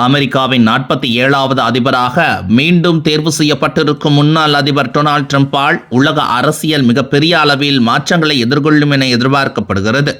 அமெரிக்காவின் நாற்பத்தி ஏழாவது அதிபராக மீண்டும் தேர்வு செய்யப்பட்டிருக்கும் முன்னாள் அதிபர் டொனால்ட் ட்ரம்பால் உலக அரசியல் மிகப்பெரிய அளவில் மாற்றங்களை எதிர்கொள்ளும் என எதிர்பார்க்கப்படுகிறது.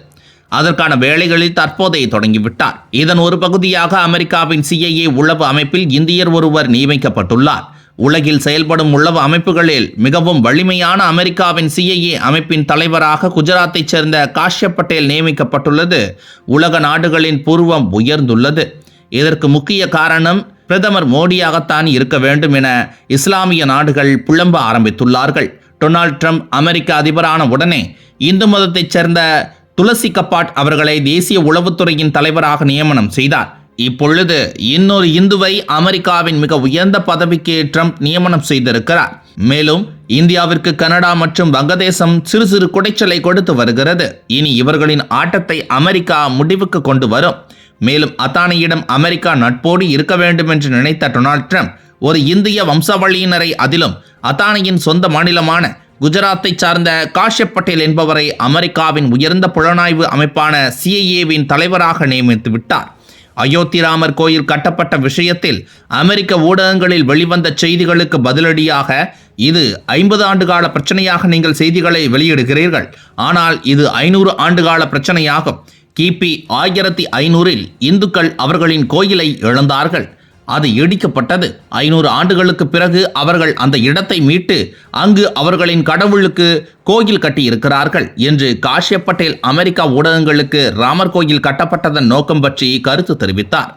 அதற்கான வேலைகளில் தற்போதைய தொடங்கிவிட்டார். இதன் ஒரு பகுதியாக அமெரிக்காவின் சிஐஏ உளவு அமைப்பில் இந்தியர் ஒருவர் நியமிக்கப்பட்டுள்ளார். உலகில் செயல்படும் உளவு அமைப்புகளில் மிகவும் வலிமையான அமெரிக்காவின் சிஐஏ அமைப்பின் தலைவராக குஜராத்தைச் சேர்ந்த காஷ்யப் பட்டேல் நியமிக்கப்பட்டுள்ளது. உலக நாடுகளின் பூர்வம் உயர்ந்துள்ளது. இதற்கு முக்கிய காரணம் பிரதமர் மோடியாகத்தான் இருக்க வேண்டும் என இஸ்லாமிய நாடுகள் புலம்ப ஆரம்பித்துள்ளார்கள். டொனால்ட் ட்ரம்ப் அமெரிக்க அதிபரான உடனே இந்து மதத்தைச் சேர்ந்த துளசி கப்பாட் அவர்களை தேசிய உளவுத்துறையின் தலைவராக நியமனம் செய்தார். இப்பொழுது இன்னொரு இந்துவை அமெரிக்காவின் மிக உயர்ந்த பதவிக்கு ட்ரம்ப் நியமனம் செய்திருக்கிறார். மேலும் இந்தியாவிற்கு கனடா மற்றும் வங்கதேசம் சிறு சிறு குடைச்சலை கொடுத்து வருகிறது. இனி இவர்களின் ஆட்டத்தை அமெரிக்கா முடிவுக்கு கொண்டு வரும். மேலும் அத்தானியிடம் அமெரிக்கா நட்போடு இருக்க வேண்டும் என்று நினைத்த டொனால்ட் ட்ரம்ப் ஒரு இந்திய வம்சாவளியினரை அதிலும் அத்தானியின் சொந்த மாநிலமான குஜராத்தை சார்ந்த காஷ்யப் பட்டேல் என்பவரை அமெரிக்காவின் உயர்ந்த புலனாய்வு அமைப்பான சிஐஏவின் தலைவராக நியமித்து விட்டார். அயோத்தி ராமர் கோயில் கட்டப்பட்ட விஷயத்தில் அமெரிக்க ஊடகங்களில் வெளிவந்த செய்திகளுக்கு பதிலடியாக இது ஐம்பது ஆண்டுகால பிரச்சனையாக நீங்கள் செய்திகளை வெளியிடுகிறீர்கள். ஆனால் இது ஐநூறு ஆண்டுகால பிரச்சனையாகும். கிபி ஆயிரத்தி ஐநூறில் இந்துக்கள் அவர்களின் கோயிலை இழந்தார்கள். அது இடிக்கப்பட்டது. ஐநூறு ஆண்டுகளுக்கு பிறகு அவர்கள் அந்த இடத்தை மீட்டு அங்கு அவர்களின் கடவுளுக்கு கோயில் கட்டியிருக்கிறார்கள் என்று காஷ்யப் பட்டேல் அமெரிக்கா ஊடகங்களுக்கு ராமர் கோயில் கட்டப்பட்டதன் நோக்கம் பற்றி கருத்து தெரிவித்தார்.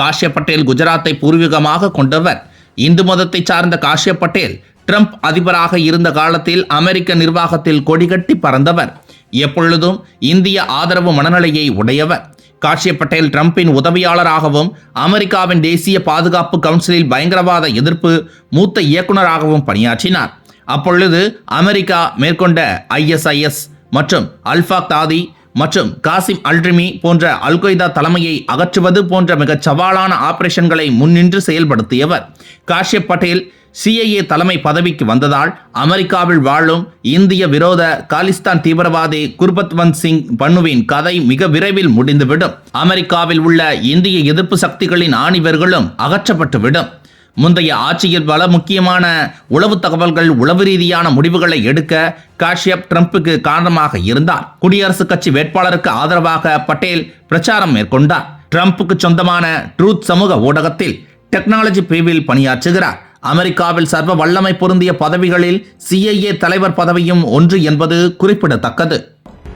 காஷ்யப் பட்டேல் குஜராத்தை பூர்வீகமாக கொண்டவர். இந்து மதத்தை சார்ந்த காஷ்யப் பட்டேல் ட்ரம்ப் அதிபராக இருந்த காலத்தில் அமெரிக்க நிர்வாகத்தில் கொடிகட்டி பறந்தவர். எப்பொழுதும் இந்திய ஆதரவு மனநிலையை உடையவர். காஷ்யப் பட்டேல் ட்ரம்பின் உதவியாளராகவும் அமெரிக்காவின் தேசிய பாதுகாப்பு கவுன்சிலில் பயங்கரவாத எதிர்ப்பு மூத்த இயக்குநராகவும் பணியாற்றினார். அப்பொழுது அமெரிக்கா மேற்கொண்ட ஐஎஸ்ஐஎஸ் மற்றும் அல்ஃபா தாதி மற்றும் காசிம் அல்ட்ரிமி போன்ற அல்கொய்தா தலைமையை அகற்றுவது போன்ற மிகச் சவாலான ஆபரேஷன்களை முன்னின்று செயல்படுத்தியவர். காஷ்யப் பட்டேல் சிஐஏ தலைமை பதவிக்கு வந்ததால் அமெரிக்காவில் வாழும் இந்திய விரோத காலிஸ்தான் தீவிரவாதி குர்பத்வந்த் சிங் பன்னுவின் கதை மிக விரைவில் முடிந்துவிடும். அமெரிக்காவில் உள்ள இந்திய எதிர்ப்பு சக்திகளின் ஆணிவர்களும் அகற்றப்பட்டுவிடும். முந்தைய ஆட்சியில் பல முக்கியமான உளவு தகவல்கள் உளவு ரீதியான முடிவுகளை எடுக்க காஷ்யப் ட்ரம்புக்கு காரணமாக இருந்தார். குடியரசுக் கட்சி வேட்பாளருக்கு ஆதரவாக பட்டேல் பிரச்சாரம் மேற்கொண்டார். ட்ரம்புக்கு சொந்தமான ட்ரூத் சமூக ஊடகத்தில் டெக்னாலஜி பிரிவில் பணியாற்றுகிறார். அமெரிக்காவில் சர்வ வல்லமை பொருந்திய பதவிகளில் சிஐஏ தலைவர் பதவியும் ஒன்று என்பது குறிப்பிடத்தக்கது.